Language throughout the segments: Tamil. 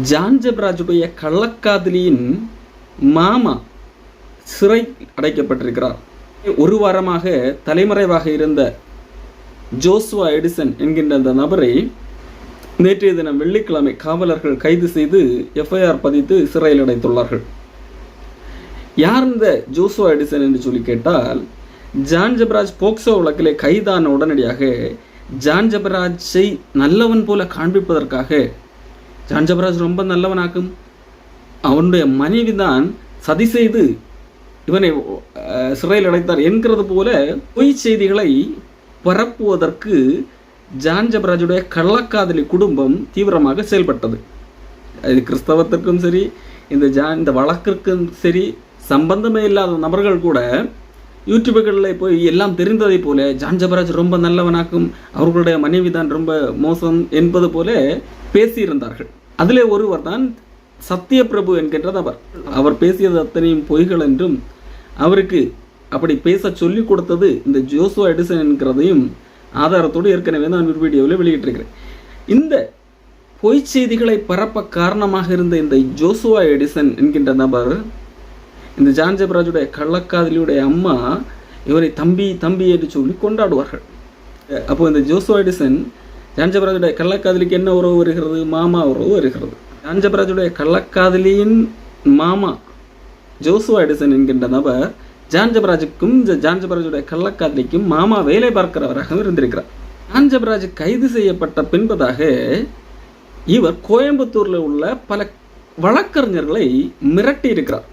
ஜான் ஜெபராஜுடைய கள்ளக்காதலியின் மாமா சிறை அடைக்கப்பட்டிருக்கிறார். ஒரு வாரமாக தலைமறைவாக இருந்த ஜோஸ்வா எடிசன் என்கின்ற அந்த நபரை நேற்றைய தினம் வெள்ளிக்கிழமை காவலர்கள் கைது செய்து எஃப்ஐஆர் பதித்து சிறையில் அடைத்துள்ளார்கள். யார் இந்த ஜோசுவா எடிசன் என்று சொல்லி கேட்டால் ஜான் ஜபராஜ் போக்சோ வழக்கிலே கைதான உடனடியாக ஜான் ஜபராஜை நல்லவன் போல காண்பிப்பதற்காக ஜான்ஜபராஜ் ரொம்ப நல்லவனாக்கும் அவனுடைய மனைவி தான் சதி செய்து இவனை சிறையில் அடைத்தார் என்கிறது போல பொய் செய்திகளை பரப்புவதற்கு ஜான்ஜபராஜுடைய கள்ளக்காதலி குடும்பம் தீவிரமாக செயல்பட்டது. இது கிறிஸ்தவத்திற்கும் சரி இந்த ஜா இந்த வழக்கிற்கும் சரி சம்பந்தமே இல்லாத நபர்கள் கூட யூடியூபுகளில் போய் எல்லாம் தெரிந்ததை போல ஜான்ஜபராஜ் ரொம்ப நல்லவனாக்கும் அவர்களுடைய மனைவி தான் ரொம்ப மோசம் என்பது போல பேசியிருந்தார்கள். அதிலே ஒருவர் தான் சத்யபிரபு என்கின்ற நபர் அவர் பேசியது அத்தனையும் பொய்கள் என்றும் அவருக்கு அப்படி பேச சொல்லிக் கொடுத்தது இந்த ஜோசோ எடிசன் என்கிறதையும் ஆதாரத்தோடு ஏற்கனவே நான் ஒரு வீடியோவில் வெளியிட்டிருக்கிறேன். இந்த பொய் செய்திகளை பரப்ப காரணமாக இருந்த இந்த ஜோசுவா எடிசன் என்கின்ற நபர் இந்த ஜான் ஜெபராஜுடைய கள்ளக்காதலியுடைய அம்மா இவரை தம்பி தம்பி என்று சொல்லி கொண்டாடுவார்கள். அப்போ இந்த ஜோசுவா எடிசன் ஜான் கள்ளக்காதலிக்கு என்ன உறவு வருகிறது? மாமா உறவு வருகிறது. ஜான் கள்ளக்காதலியின் மாமா ஜோசுவா எடிசன் என்கின்ற நபர் ஜான் ஜபராஜுக்கும் கள்ளக்காதலிக்கும் மாமா வேலை பார்க்கிறவராக இருந்திருக்கிறார். ஜான்ஜபராஜ் கைது செய்யப்பட்ட பின்பதாக இவர் கோயம்புத்தூரில் உள்ள பல வழக்கறிஞர்களை மிரட்டி இருக்கிறார்.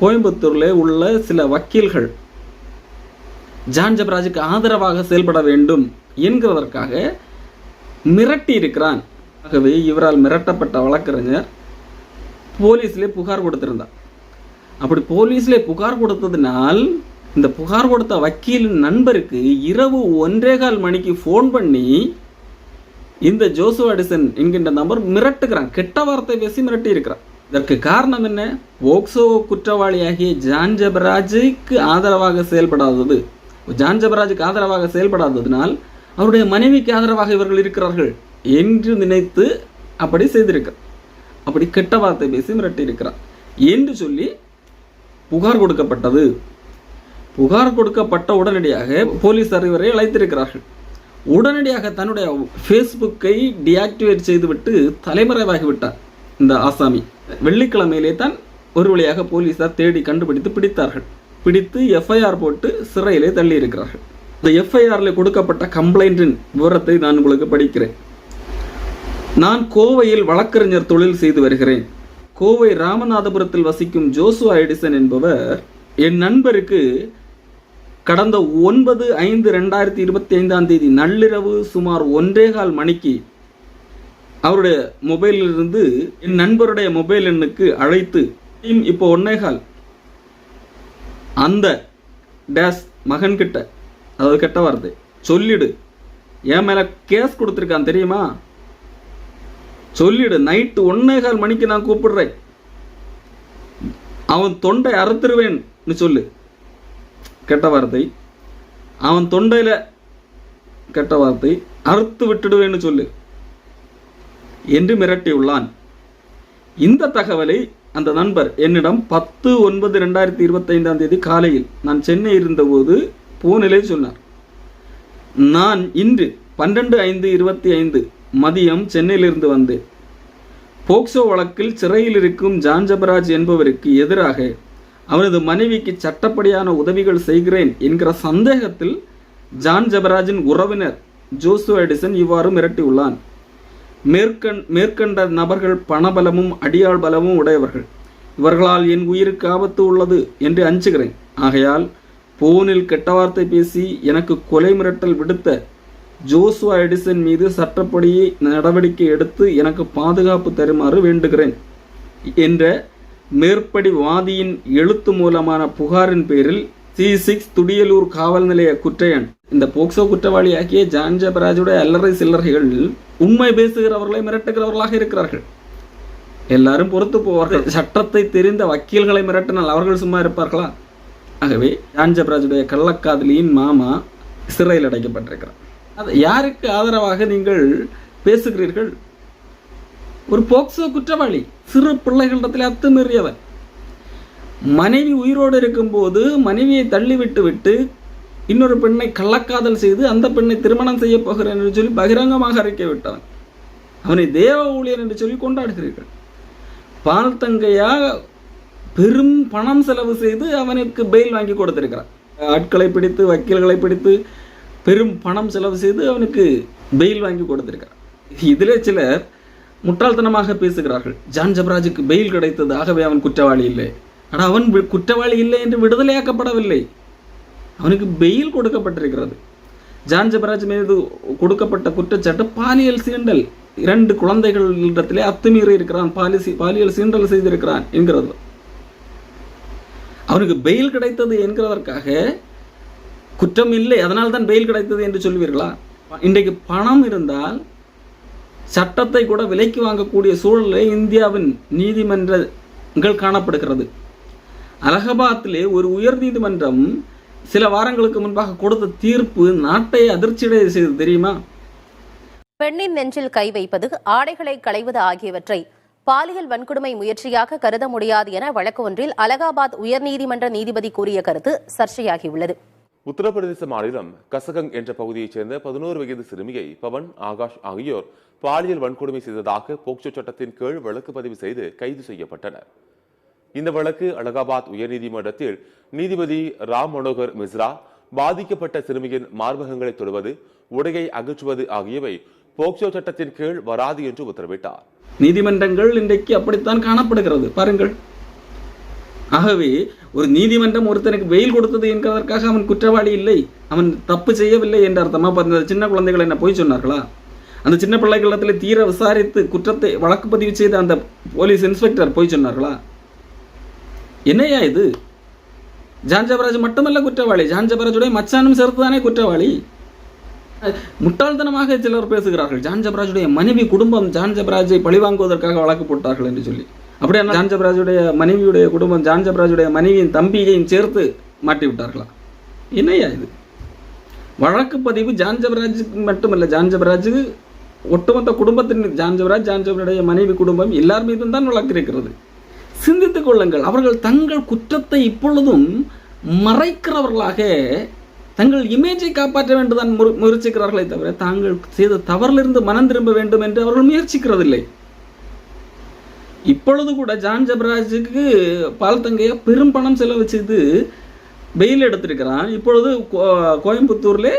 கோயம்புத்தூரில் உள்ள சில வக்கீல்கள் ஜான்ஜபராஜுக்கு ஆதரவாக செயல்பட வேண்டும் என்கிறதற்காக மிரட்டி இருக்கிறான். ஆகவே இவரால் மிரட்டப்பட்ட வழக்கறிஞர் போலீஸ்லேயே புகார் கொடுத்திருந்தார். அப்படி போலீஸ்லேயே புகார் கொடுத்ததினால் இந்த புகார் கொடுத்த வக்கீலின் நண்பருக்கு இரவு ஒன்றே கால் மணிக்கு ஃபோன் பண்ணி இந்த ஜோசு அடிசன் என்கின்ற நபர் மிரட்டுகிறான். கெட்ட வார்த்தை பேசி மிரட்டி இருக்கிறான் இதற்கு காரணம் என்ன? போக்சோ குற்றவாளியாகிய ஜான் ஜபராஜுக்கு ஆதரவாக செயல்படாதது. ஜான் ஜபராஜுக்கு ஆதரவாக செயல்படாததினால் அவருடைய மனைவிக்கு ஆதரவாக இவர்கள் இருக்கிறார்கள் என்று நினைத்து அப்படி செய்திருக்கிறார் அப்படி கெட்ட வார்த்தை பேசி மிரட்டி இருக்கிறார். என்று சொல்லி புகார் கொடுக்கப்பட்டது. புகார் கொடுக்கப்பட்ட உடனடியாக போலீசார் இவரை அழைத்திருக்கிறார்கள் உடனடியாக தன்னுடைய ஃபேஸ்புக்கை டிஆக்டிவேட் செய்துவிட்டு தலைமறைவாகிவிட்டார் இந்த ஆசாமி. வெள்ளிக்கிழமையிலே தான் ஒரு வழியாக போலீசார் தேடி கண்டுபிடித்து பிடித்தார்கள். பிடித்து எஃப்ஐஆர் போட்டு சிறையிலே தள்ளி இருக்கிறார்கள் இந்த எஃப்ஐஆரில் கொடுக்கப்பட்ட கம்ப்ளைண்டின் விவரத்தை நான் உங்களுக்கு படிக்கிறேன். நான் கோவையில் வழக்கறிஞர் தொழில் செய்து வருகிறேன். கோவை ராமநாதபுரத்தில் வசிக்கும் ஜோசுவா எடிசன் என்பவர் என் நண்பருக்கு கடந்த ஒன்பது ஐந்து ரெண்டாயிரத்தி இருபத்தி ஐந்தாம் தேதி நள்ளிரவு சுமார் ஒன்றேகால் மணிக்கு அவருடைய மொபைலிலிருந்து என் நண்பருடைய மொபைல் எண்ணுக்கு அழைத்து "டீம், இப்போ ஒன்னேகால் அந்த டேஸ் மகன்கிட்ட அதாவது கெட்ட வார்த்தை. சொல்லிடு. என் மேல கேஸ் கொடுத்துருக்கான் தெரியுமா? சொல்லிடு. நைட்டு ஒன்னேகால் மணிக்கு நான் கூப்பிடுறேன். அவன் தொண்டை அறுத்துருவேன்னு சொல்லு. கெட்ட வார்த்தை. அவன் தொண்டையில கெட்ட வார்த்தை. அறுத்து விட்டுடுவேன்னு சொல்லு. என்று மிரட்டியுள்ளான் இந்த தகவலை அந்த நண்பர் என்னிடம் பத்து ஒன்பது ரெண்டாயிரத்தி இருபத்தைந்தாம் தேதி காலையில் நான் சென்னை இருந்தபோது பூனிலே சொன்னார். நான் இன்று பன்னெண்டு ஐந்து இருபத்தி ஐந்து மதியம் சென்னையிலிருந்து வந்தேன். போக்சோ வழக்கில் சிறையில் இருக்கும் ஜான் ஜபராஜ் என்பவருக்கு எதிராக அவரது மனைவிக்கு சட்டப்படியான உதவிகள் செய்கிறேன் என்கிற சந்தேகத்தில் ஜான் ஜபராஜின் உறவினர் ஜோசு எடிசன் இவ்வாறு மிரட்டியுள்ளான். மேற்கண் மேற்கண்ட நபர்கள் பணபலமும் அடியாள் பலமும் உடையவர்கள். இவர்களால் என் உயிருக்கு ஆபத்து உள்ளது என்று அஞ்சுகிறேன். ஆகையால் போனில் கெட்ட வார்த்தை பேசி எனக்கு கொலை மிரட்டல் விடுத்த ஜோசுவா எடிசன் மீது சட்டப்படி நடவடிக்கை எடுத்து எனக்கு பாதுகாப்பு தருமாறு வேண்டுகிறேன் என்ற மேற்படி வாதியின் எழுத்து மூலமான புகாரின் பேரில் சி சிக்ஸ் துடியலூர் காவல் நிலைய குற்றையன். இந்த போக்சோ குற்றவாளியாகிய ஜான் ஜபராஜுடைய அல்லறை சில்லறைகள் உண்மை பேசுகிறவர்களை மிரட்டுகிறவர்களாக இருக்கிறார்கள். எல்லாரும் பொறுத்து போவார்கள். சட்டத்தை தெரிந்த வக்கீல்களை மிரட்டினால் அவர்கள் சும்மா இருப்பார்களா? ஆகவே ஜான்ஜபராஜுடைய கள்ளக்காதலியின் மாமா சிறையில் அடைக்கப்பட்டிருக்கிறார். அது யாருக்கு ஆதரவாக நீங்கள் பேசுகிறீர்கள்? ஒரு போக்சோ குற்றவாளி சிறு பிள்ளைகளிடத்தில் அத்துமீறியவன் மனைவி உயிரோடு இருக்கும்போது மனைவியை தள்ளிவிட்டு விட்டு இன்னொரு பெண்ணை கள்ளக்காதல் செய்து அந்த பெண்ணை திருமணம் செய்ய போகிறேன் என்று சொல்லி பகிரங்கமாக அறிக்கை விட்டவன். அவனை தேவ ஊழியர் என்று சொல்லி கொண்டாடுகிறீர்கள். பால் தங்கையா பெரும் பணம் செலவு செய்து அவனுக்கு பெயில் வாங்கி கொடுத்திருக்கிறான். ஆட்களை பிடித்து வக்கீல்களை பிடித்து பெரும் பணம் செலவு செய்து அவனுக்கு பெயில் வாங்கி கொடுத்திருக்கிறான். இதிலே சிலர் முட்டாள்தனமாக பேசுகிறார்கள். ஜான் ஜபராஜுக்கு பெயில் கிடைத்தது ஆகவே அவன் குற்றவாளி இல்லை. ஆனால் அவன் குற்றவாளி இல்லை என்று விடுதலையாக்கப்படவில்லை. அவனுக்கு பெயில் கொடுக்கப்பட்டிருக்கிறது. ஜான் ஜபராஜ் மீது கொடுக்கப்பட்ட குற்றச்சாட்டு பாலியல் சீண்டல். இரண்டு குழந்தைகளிடத்திலே அத்துமீறி இருக்கிறான். பாலிசி பாலியல் சீண்டல் செய்திருக்கிறான் என்கிறது. அவனுக்கு பெயில் கிடைத்தது என்கிறதற்காக குற்றம் இல்லை அதனால் தான் பெயில் கிடைத்தது என்று சொல்வீர்களா? இன்றைக்கு பணம் இருந்தால் சட்டத்தை கூட விலைக்கு வாங்கக்கூடிய சூழலே இந்தியாவின் நீதிமன்றங்கள் காணப்படுகிறது. அலகாபாத்திலே ஒரு உயர் நீதிமன்றம் சில வாரங்களுக்கு முன்பாக கொடுத்த தீர்ப்பு நாட்டை அதிர்ச்சியடைய செய்தது தெரியுமா? பெண்ணின் நெஞ்சில் கை வைப்பது ஆடைகளை களைவது ஆகியவற்றை பாலியல் வன்கொடுமை முயற்சியாக கருத முடியாது என வழக்கு ஒன்றில் அலகாபாத் உயர்நீதிமன்ற நீதிபதி கூறிய கருத்து சர்ச்சையாகியுள்ளது. உத்தரப்பிரதேச மாநிலம் கசகங் என்ற பகுதியைச் சேர்ந்த பதினோரு வயது சிறுமியை பவன் ஆகாஷ் ஆகியோர் பாலியல் வன்கொடுமை செய்ததாக போக்சோ சட்டத்தின் கீழ் வழக்கு பதிவு செய்து கைது செய்யப்பட்டனர். இந்த வழக்கு அலகாபாத் உயர்நீதிமன்றத்தில் நீதிபதி ராம் மனோகர் மிஸ்ரா பாதிக்கப்பட்ட சிறுமியின் மார்பகங்களை தொடுவது உடையை அகற்றுவது ஆகியவை போக்சோ சட்டத்தின் கீழ் வராது என்று உத்தரவிட்டார். நீதிமன்றங்கள் இன்றைக்கு அப்படித்தான் காணப்படுகிறது. பாருங்கள். ஆகவே ஒரு நீதிமன்றம் ஒருத்தனுக்கு வெயில் கொடுத்தது என்கிறதற்காக அவன் குற்றவாளி இல்லை. அவன் தப்பு செய்யவில்லை என்ற அர்த்தமா? அந்த சின்ன குழந்தைகள் என்ன போய் சொன்னார்களா? அந்த சின்ன பிள்ளைகளிடத்தில் தீர விசாரித்து குற்றத்தை வழக்கு பதிவு செய்த அந்த போலீஸ் இன்ஸ்பெக்டர் போய் சொன்னார்களா? என்னையா இது? ஜான்ஜபராஜ் மட்டுமல்ல குற்றவாளி. ஜான்ஜபராஜுடைய மச்சானும் சேர்த்துதானே குற்றவாளி? முட்டாள்தனமாக சிலர் பேசுகிறார்கள். ஜான் ஜபராஜுடைய மனைவி குடும்பம் ஜான் ஜபராஜை பழிவாங்குவதற்காக வழக்கு போட்டார்கள் என்று சொல்லி. அப்படியே ஜான் ஜபராஜுடைய மனைவியுடைய குடும்பம் ஜான் ஜபராஜுடைய மனைவியின் தம்பியையும் சேர்த்து மாட்டி விட்டார்களா என்னையா இது? வழக்கு பதிவு ஜான் ஜபராஜுக்கு மட்டுமல்ல ஜான் ஒட்டுமொத்த குடும்பத்தின் ஜான் ஜபராஜ் ஜான் ஜபருடைய மனைவி குடும்பம் எல்லார் மீதும் தான் வழக்கு இருக்கிறது. சிந்தித்துக் கொள்ளுங்கள் அவர்கள் தங்கள் குற்றத்தை இப்பொழுதும் மறைக்கிறவர்களாக தங்கள் இமேஜை காப்பாற்ற வேண்டுதான் முறு- முயற்சிக்கிறார்களே தவிர தாங்கள் செய்த தவறிலிருந்து மனம் திரும்ப வேண்டும் என்று அவர்கள் முயற்சிக்கிறதில்லை. இப்பொழுது கூட ஜான் ஜபராஜுக்கு பால் தங்கையா பெரும் பணம் செலவு பெயில் எடுத்திருக்கிறான். இப்பொழுது கோ- கோயம்புத்தூர்ல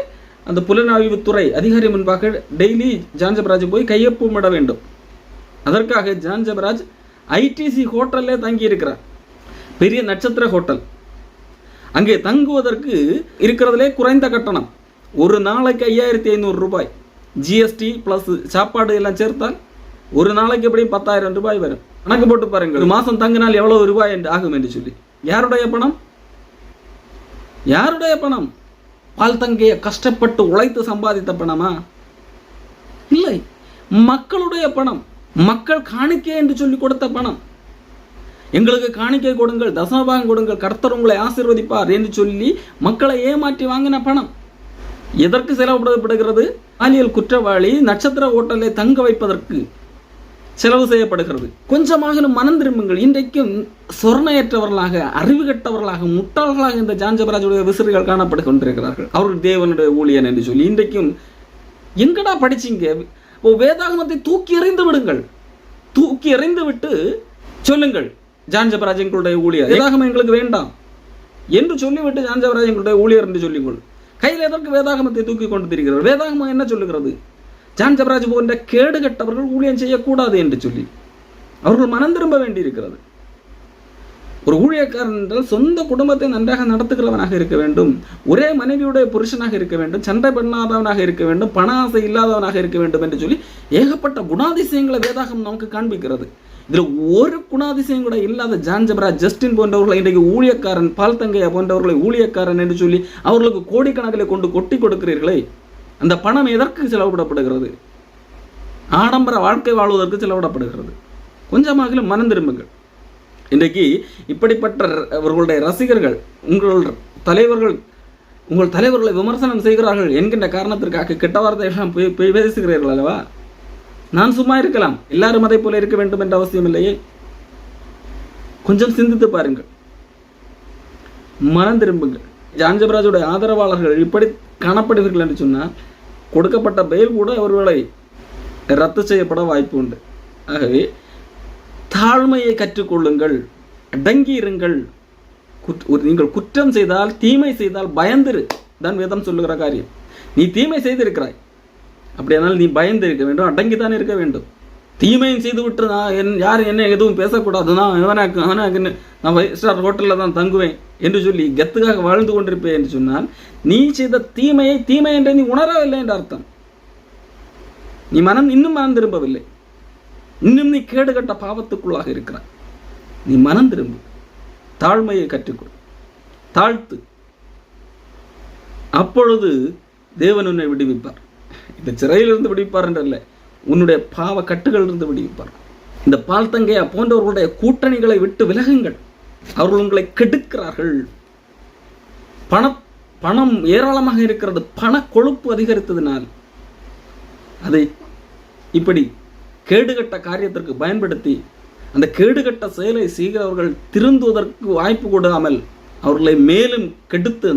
அந்த புலனாய்வுத்துறை அதிகாரி முன்பாக டெய்லி ஜான் ஜபராஜ் போய் கையொப்பமிட வேண்டும். அதற்காக ஜான் ஜபராஜ் ஐடிசி ஹோட்டல்லே தங்கி இருக்கிறார் பெரிய நட்சத்திர ஹோட்டல். அங்கே தங்குவதற்கு இருக்கிறதுலே குறைந்த கட்டணம். ஒரு நாளைக்கு ஐயாயிரத்தி ஐநூறு ரூபாய். ஜிஎஸ்டி ப்ளஸ் சாப்பாடு எல்லாம் சேர்த்தால் ஒரு நாளைக்கு எப்படியும் பத்தாயிரம் ரூபாய் வரும். கணக்கு போட்டு பாருங்க ஒரு மாதம் தங்கினால் எவ்வளவு ரூபாய் என்று ஆகும் என்று சொல்லி. யாருடைய பணம்? யாருடைய பணம்? பால் தங்கைய கஷ்டப்பட்டு உழைத்து சம்பாதித்த பணமா? இல்லை. மக்களுடைய பணம். மக்கள் காணிக்கை என்று சொல்லி கொடுத்த பணம். எங்களுக்கு காணிக்கை கொடுங்கள் தசமபாகம் கொடுங்கள் கர்த்தர் உங்களை ஆசிர்வதிப்பார் என்று சொல்லி மக்களை ஏமாற்றி வாங்கின பணம். எதற்கு செலவிடப்படுகிறது பாலியல் குற்றவாளி நட்சத்திர ஓட்டலை தங்க வைப்பதற்கு செலவு செய்யப்படுகிறது. கொஞ்சமாக மனம் திரும்புங்கள். இன்றைக்கும் சொர்ணையற்றவர்களாக அறிவு கெட்டவர்களாக முட்டாள்களாக இந்த ஜான்ஜபராஜுடைய விசிறிகள் காணப்பட்டு கொண்டிருக்கிறார்கள். அவர்கள் தேவனுடைய ஊழியன் என்று சொல்லி இன்றைக்கும் எங்கடா படிச்சிங்க? ஓ வேதாகமத்தை தூக்கி எறிந்து விடுங்கள். தூக்கி எறிந்து விட்டு சொல்லுங்கள். ஜான் ஜபராஜ் எங்களுடைய ஊழியர். வேதாகமம் எங்களுக்கு வேண்டாம். என்று சொல்லிவிட்டு ஜான் ஜபராஜ் எங்களுடைய ஊழியர் என்று சொல்லிக்கொள். கையில் எதற்கு வேதாகமத்தை தூக்கி கொண்டு திரிகிறார் வேதாகமம் என்ன சொல்லுகிறது? ஜான் ஜபராஜ் போன்ற கேடு கட்டவர்கள் ஊழியம் செய்யக்கூடாது என்று சொல்லி. அவர்கள் மனம் திரும்ப வேண்டியிருக்கிறது. ஒரு ஊழியக்காரன் என்றால் சொந்த குடும்பத்தை நன்றாக நடத்துகிறவனாக இருக்க வேண்டும். ஒரே மனைவியுடைய புருஷனாக இருக்க வேண்டும். சண்டை பண்ணாதவனாக இருக்க வேண்டும். பண ஆசை இல்லாதவனாக இருக்க வேண்டும் என்று சொல்லி ஏகப்பட்ட குணாதிசயங்களை வேதாகம் நமக்கு காண்பிக்கிறது. இதில் ஒரு குணாதிசயம் கூட இல்லாத ஜான்ஜபரா ஜஸ்டின் போன்றவர்களை இன்றைக்கு ஊழியக்காரன் பால் தங்கையா போன்றவர்களை ஊழியக்காரன் என்று சொல்லி அவர்களுக்கு கோடிக்கணக்கில் கொண்டு கொட்டி கொடுக்கிறீர்களே அந்த பணம் எதற்கு செலவிடப்படுகிறது? ஆடம்பர வாழ்க்கை வாழ்வதற்கு செலவிடப்படுகிறது. கொஞ்சமாக மனம் திரும்புங்கள். இன்றைக்கு இப்படிப்பட்ட அவர்களுடைய ரசிகர்கள் உங்கள் தலைவர்கள் உங்கள் தலைவர்களை விமர்சனம் செய்கிறார்கள் என்கின்ற காரணத்திற்காக கெட்ட வார்த்தை போய் பேசுகிறீர்கள் அல்லவா? நான் சும்மா இருக்கலாம். எல்லாரும் அதை போல இருக்க வேண்டும் என்ற அவசியம் இல்லையே. கொஞ்சம் சிந்தித்து பாருங்கள். மனம் திரும்புங்கள். ஜான்ஜபராஜோட ஆதரவாளர்கள் இப்படி காணப்படுவீர்கள் என்று சொன்னால் கொடுக்கப்பட்ட பெயர் கூட அவர்களை ரத்து செய்யப்பட வாய்ப்பு உண்டு. ஆகவே தாழ்மையை கற்றுக்கொள்ளுங்கள். அடங்கி இருங்கள் குற்ற- ஒரு நீங்கள் குற்றம் செய்தால் தீமை செய்தால் பயந்திரு. தான் வேதம் சொல்லுகிற காரியம். நீ தீமை செய்திருக்கிறாய். அப்படியானால் நீ பயந்து இருக்க வேண்டும் அடங்கித்தான் இருக்க வேண்டும். தீமையும் செய்து விட்டு நான் என் யார் என்ன எதுவும் பேசக்கூடாதுதான் இவனாக்கு அவனாக்குன்னு நான் ஃபைவ் ஸ்டார் ஹோட்டலில் தான் தங்குவேன் என்று சொல்லி கெத்துக்காக வாழ்ந்து கொண்டிருப்பேன் என்று சொன்னால் நீ செய்த தீமையை தீமை என்று நீ உணரவில்லை என்ற அர்த்தம். நீ மனம் இன்னும் மனம் திரும்பவில்லை. இன்னும் நீ கேடு கட்ட பாவத்துக்குள்ளாக இருக்கிறாய். நீ மனம் திரும்பு. தாழ்மையை கற்றுக்கொள். தாழ்த்து. அப்பொழுது தேவன் உன்னை விடுவிப்பார். இந்த சிறையிலிருந்து விடுவிப்பார் என்றல்ல உன்னுடைய பாவ கட்டுகளிலிருந்து விடுவிப்பார் இந்த பால் தங்கையா போன்றவர்களுடைய கூட்டணிகளை விட்டு விலகுங்கள். அவர்கள் உங்களை கெடுக்கிறார்கள். பண பணம் ஏராளமாக இருக்கிறது. பண கொழுப்பு அதிகரித்ததினால். அதை இப்படி கேடுகட்ட காரியத்திற்கு பயன்படுத்தி அந்த கேடுகட்ட செயலை செய்கிறவர்கள் திருந்துவதற்கு வாய்ப்பு கொடாமல் அவர்களை மேலும் கெடுத்து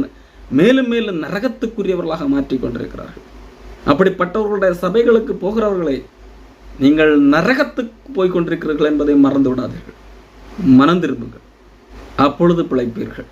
மேலும் மேலும் நரகத்துக்குரியவர்களாக மாற்றிக் கொண்டிருக்கிறார்கள் அப்படிப்பட்டவர்களுடைய சபைகளுக்கு போகிறவர்களை நீங்கள் நரகத்துக்கு போய் கொண்டிருக்கிறீர்கள் என்பதை மறந்து விடாதீர்கள் மனம் திரும்புங்கள். அப்பொழுது பிழைப்பீர்கள்.